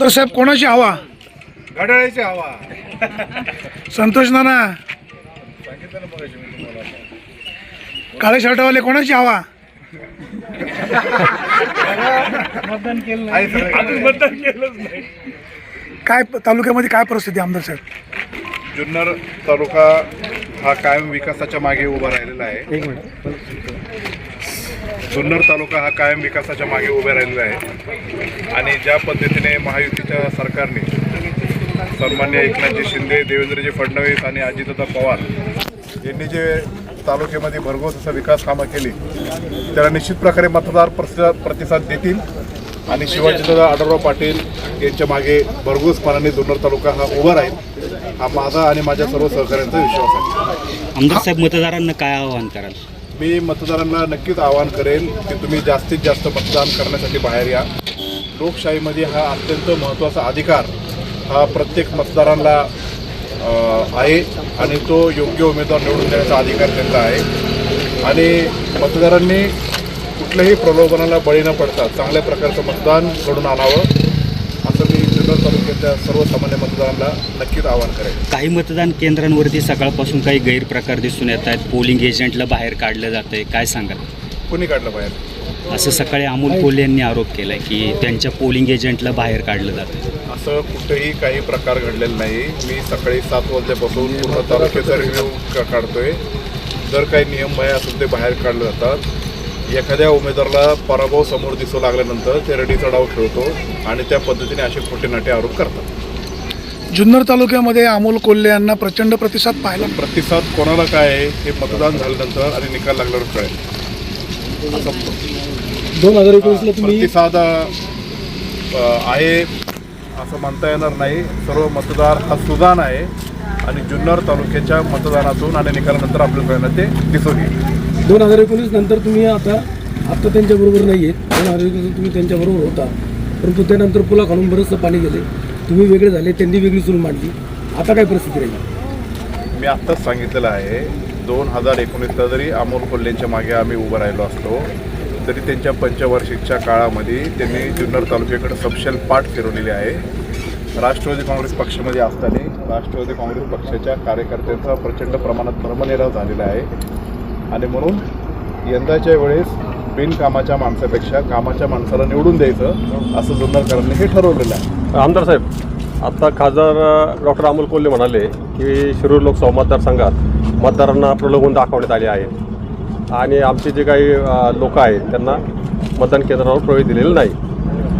तर साहेब कोणाची हवा? घड्याळाची हवा. संतोष नाना. सांगितलं ना मगाशी मी तुम्हाला काळे शर्टवाले कोणाची हवा आहे सर. काय प- तालुक्यामध्ये काय परिस्थिती आहे आमदार साहेब? जुन्नर तालुका हा कायम विकासाच्या मागे उभा राहिलेला आहे. जुन्नर तालुका हा कायम विकासाच्या मागे उभे राहिलेला आहे. आणि ज्या पद्धतीने महायुतीच्या सरकारने सन्मान्य एकनाथजी शिंदे देवेंद्रजी फडणवीस आणि अजितदादा पवार यांनी जे तालुक्यामध्ये भरघोस असं विकास कामं केली त्याला निश्चित प्रकारे मतदार प्रतिसाद प्रतिसाद देतील. आणि शिवाजीदादा आढळराव पाटील यांच्या मागे भरघोसपणाने जुन्नर तालुका हा उभा राहील हा माझा आणि माझ्या सर्व सहकाऱ्यांचा विश्वास आहे. आमदार साहेब मतदारांना काय आवाहन कराल? मी मतदारांना नक्कीच आवाहन करेल की तुम्ही जास्तीत जास्त मतदान करण्यासाठी बाहेर या. लोकशाहीमध्ये हा अत्यंत महत्त्वाचा अधिकार हा प्रत्येक मतदारांना आहे आणि तो योग्य उमेदवार निवडून देण्याचा अधिकार त्यांचा आहे. आणि मतदारांनी कुठल्याही प्रलोभनाला बळी न पडता चांगल्या प्रकारचं मतदान घडून आणावं असं मी तालुक्याच्या सर्वसामान्य मतदारांना नक्कीच आवाहन करेन. काही मतदान केंद्रांवरती सकाळपासून काही गैरप्रकार दिसून येत आहेत. पोलिंग एजंटला बाहेर काढलं जातंय. काय सांगाल? कोणी काढलं बाहेर? असं सकाळी अमोल कोल्हे यांनी आरोप केला की त्यांच्या पोलिंग एजंटला बाहेर काढलं जातं असं कुठेही काही प्रकार घडलेला नाही. मी सकाळी सात वाजल्यापासून पूर्ण तालुक्याचा रिव्ह्यू काढतोय. जर काही नियम आहे असेल ते बाहेर काढले जातात. एखाद्या उमेदवाराला पराभव समोर दिसू लागल्यानंतर ते रडीचा डाव खेळतो आणि त्या पद्धतीने असे खोटे नाटे आरोप करतात. जुन्नर तालुक्यामध्ये अमोल कोल्हे यांना प्रचंड प्रतिसाद पाहायला प्रतिसाद कोणाला काय आहे हे मतदान झाल्यानंतर आणि निकाल लागल्यावर कळेल. दोन हजार एकोणीसला तुम्ही प्रतिसाद आहे असं म्हणता येणार नाही. सर्व मतदार हा सुदान आहे आणि जुन्नर तालुक्याच्या मतदानातून आणि निकालानंतर आपल्या कळण्यात ते दिसून येईल. दोन हजार एकोणीस नंतर तुम्ही आता आत्ता त्यांच्याबरोबर नाही आहेत दोन हजार एकोणीस तुम्ही त्यांच्याबरोबर होता. परंतु त्यानंतर पुला खालून बरंचसं पाणी गेले. तुम्ही वेगळे झाले त्यांनी वेगळी सून मांडली. आता काय परिस्थिती राहील? मी आत्ताच सांगितलेलं आहे दोन हजार एकोणीसला जरी अमोल कोल्हेंच्या मागे आम्ही उभं राहिलो असतो तरी त्यांच्या पंचवार्षिकच्या काळामध्ये त्यांनी जुन्नर तालुक्याकडे सपशेल पाठ फिरवलेली आहे. राष्ट्रवादी काँग्रेस पक्षामध्ये असताना राष्ट्रवादी काँग्रेस पक्षाच्या कार्यकर्त्यांचा प्रचंड प्रमाणात भ्रमनिराव झालेला आहे. आणि म्हणून यंदाच्या वेळेस बिनकामाच्या माणसापेक्षा कामाच्या माणसाला निवडून द्यायचं असं जुन्नरकरांनी हे ठरवलेलं आहे. आमदार साहेब आता खासदार डॉक्टर अमोल कोल्हे म्हणाले की शिरूर लोकसभा मतदारसंघात मतदारांना प्रलोभन दाखवण्यात आले आहे. आणि आमचे जे काही लोक आहेत त्यांना मतदान केंद्रावर प्रवेश दिलेला नाही.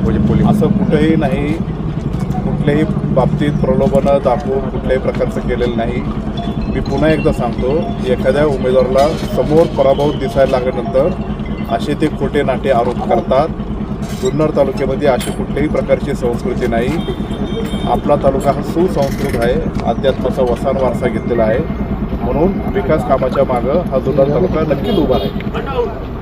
म्हणजे पोलीस. असं कुठेही नाही कुठल्याही बाबतीत प्रलोभनं दाखवून कुठल्याही प्रकारचं केलेलं नाही. मी पुन्हा एकदा सांगतो एखाद्या उमेदवाराला समोर पराभव दिसायला लागल्यानंतर असे ते खोटे नाटे आरोप करतात. जुन्नर तालुक्यामध्ये अशी कुठल्याही प्रकारची संस्कृती नाही. आपला तालुका हा सुसंस्कृत आहे अध्यात्माचा वसान वारसा घेतलेला आहे. म्हणून विकास कामाच्या मागं हा जुन्नर तालुका नक्कीच उभा आहे